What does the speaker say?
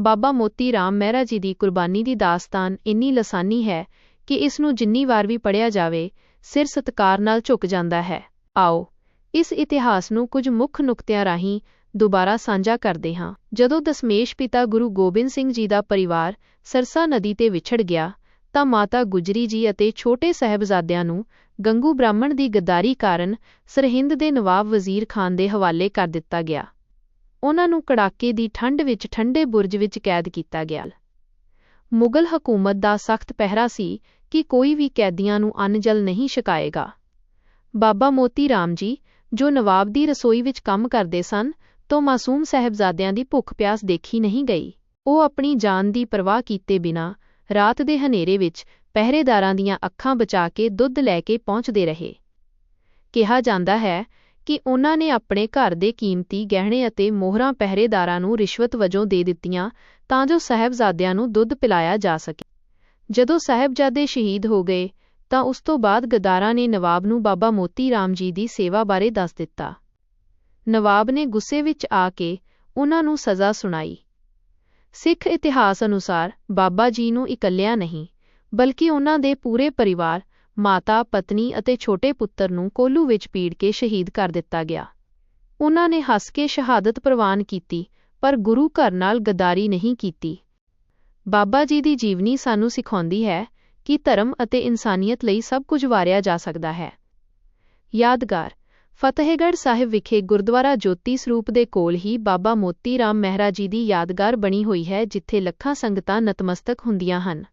ਬਾਬਾ ਮੋਤੀ ਰਾਮ ਮਹਿਰਾ ਜੀ ਦੀ ਕੁਰਬਾਨੀ ਦੀ ਦਾਸਤਾਨ ਇੰਨੀ ਲਸਾਨੀ ਹੈ ਕਿ ਇਸ ਨੂੰ ਜਿੰਨੀ ਵਾਰ ਵੀ ਪੜਿਆ ਜਾਵੇ, ਸਿਰ ਸਤਕਾਰ ਨਾਲ ਝੁਕ ਜਾਂਦਾ ਹੈ। ਆਓ, ਇਸ ਇਤਿਹਾਸ ਨੂੰ ਕੁਝ ਮੁੱਖ ਨੁਕਤਿਆਂ ਰਾਹੀਂ ਦੁਬਾਰਾ ਸਾਂਝਾ ਕਰਦੇ ਹਾਂ। ਜਦੋਂ ਦਸਮੇਸ਼ ਪਿਤਾ ਗੁਰੂ ਗੋਬਿੰਦ ਸਿੰਘ ਜੀ ਦਾ ਪਰਿਵਾਰ ਸਰਸਾ ਨਦੀ ਤੇ ਵਿਛੜ ਗਿਆ, ਤਾਂ ਮਾਤਾ ਗੁਜਰੀ ਜੀ ਅਤੇ ਛੋਟੇ ਸਹਿਬਜ਼ਾਦਿਆਂ ਨੂੰ ਗੰਗੂ ਬ੍ਰਾਹਮਣ ਦੀ ਗੱਦਾਰੀ ਕਾਰਨ ਸਰਹਿੰਦ ਦੇ ਨਵਾਬ ਵਜ਼ੀਰ ਖਾਨ ਦੇ ਹਵਾਲੇ ਕਰ ਦਿੱਤਾ ਗਿਆ। ਉਹਨਾਂ ਨੂੰ ਕੜਾਕੇ ਦੀ ਠੰਡ ਵਿੱਚ ਠੰਡੇ ਬੁਰਜ ਵਿੱਚ ਕੈਦ ਕੀਤਾ ਗਿਆ। ਮੁਗਲ ਹਕੂਮਤ ਦਾ ਸਖਤ ਪਹਿਰਾ ਸੀ ਕਿ ਕੋਈ ਵੀ ਕੈਦੀਆਂ ਨੂੰ ਅੰਨ ਜਲ ਨਹੀਂ ਛਕਾਏਗਾ। ਬਾਬਾ ਮੋਤੀ ਰਾਮ ਜੀ, ਜੋ ਨਵਾਬ ਦੀ ਰਸੋਈ ਵਿੱਚ ਕੰਮ ਕਰਦੇ ਸਨ, ਤੋਂ ਮਾਸੂਮ ਸਹਿਬਜ਼ਾਦਿਆਂ ਦੀ ਭੁੱਖ ਪਿਆਸ ਦੇਖੀ ਨਹੀਂ ਗਈ। ਉਹ ਆਪਣੀ ਜਾਨ ਦੀ ਪਰਵਾਹ ਕੀਤੇ ਬਿਨਾਂ ਰਾਤ ਦੇ ਹਨੇਰੇ ਵਿੱਚ ਪਹਿਰੇਦਾਰਾਂ ਦੀਆਂ ਅੱਖਾਂ ਬਚਾ ਕੇ ਦੁੱਧ ਲੈ ਕੇ ਪਹੁੰਚਦੇ ਰਹੇ। ਕਿਹਾ ਜਾਂਦਾ ਹੈ ਕਿ ਉਹਨਾਂ ਨੇ ਆਪਣੇ ਘਰ ਦੇ ਕੀਮਤੀ ਗਹਿਣੇ ਅਤੇ ਮੋਹਰਾਂ ਪਹਿਰੇਦਾਰਾਂ ਨੂੰ ਰਿਸ਼ਵਤ ਵਜੋਂ ਦੇ ਦਿੱਤੀਆਂ ਤਾਂ ਜੋ ਸਹਿਬਜ਼ਾਦਿਆਂ ਨੂੰ ਦੁੱਧ ਪਿਲਾਇਆ ਜਾ ਸਕੇ। ਜਦੋਂ ਸਹਿਬਜ਼ਾਦੇ ਸ਼ਹੀਦ ਹੋ ਗਏ ਤਾਂ ਉਸ ਤੋਂ ਬਾਅਦ ਗਦਾਰਾਂ ਨੇ ਨਵਾਬ ਨੂੰ ਬਾਬਾ ਮੋਤੀ ਰਾਮ ਜੀ ਦੀ ਸੇਵਾ ਬਾਰੇ ਦੱਸ ਦਿੱਤਾ। ਨਵਾਬ ਨੇ ਗੁੱਸੇ ਵਿੱਚ ਆ ਕੇ ਉਹਨਾਂ ਨੂੰ ਸਜ਼ਾ ਸੁਣਾਈ। ਸਿੱਖ ਇਤਿਹਾਸ ਅਨੁਸਾਰ ਬਾਬਾ ਜੀ ਨੂੰ ਇਕੱਲਿਆਂ ਨਹੀਂ, ਬਲਕਿ ਉਹਨਾਂ ਦੇ ਪੂਰੇ ਪਰਿਵਾਰ ਮਾਤਾ, ਪਤਨੀ ਅਤੇ ਛੋਟੇ ਪੁੱਤਰ ਨੂੰ ਕੋਲੂ ਵਿੱਚ ਪੀੜ ਕੇ ਸ਼ਹੀਦ ਕਰ ਦਿੱਤਾ ਗਿਆ। ਉਹਨਾਂ ਨੇ ਹੱਸ ਕੇ ਸ਼ਹਾਦਤ ਪ੍ਰਵਾਨ ਕੀਤੀ, ਪਰ ਗੁਰੂ ਘਰ ਨਾਲ ਗਦਾਰੀ ਨਹੀਂ ਕੀਤੀ। ਬਾਬਾ ਜੀ ਦੀ ਜੀਵਨੀ ਸਾਨੂੰ ਸਿਖਾਉਂਦੀ ਹੈ ਕਿ ਧਰਮ ਅਤੇ ਇਨਸਾਨੀਅਤ ਲਈ ਸਭ ਕੁਝ ਵਾਰਿਆ ਜਾ ਸਕਦਾ ਹੈ। ਯਾਦਗਾਰ, ਫਤਿਹਗੜ੍ਹ ਸਾਹਿਬ ਵਿਖੇ ਗੁਰਦੁਆਰਾ ਜੋਤੀ ਸਰੂਪ ਦੇ ਕੋਲ ਹੀ ਬਾਬਾ ਮੋਤੀ ਰਾਮ ਮਹਿਰਾ ਜੀ ਦੀ ਯਾਦਗਾਰ ਬਣੀ ਹੋਈ ਹੈ, ਜਿੱਥੇ ਲੱਖਾਂ ਸੰਗਤਾਂ ਨਤਮਸਤਕ ਹੁੰਦੀਆਂ ਹਨ।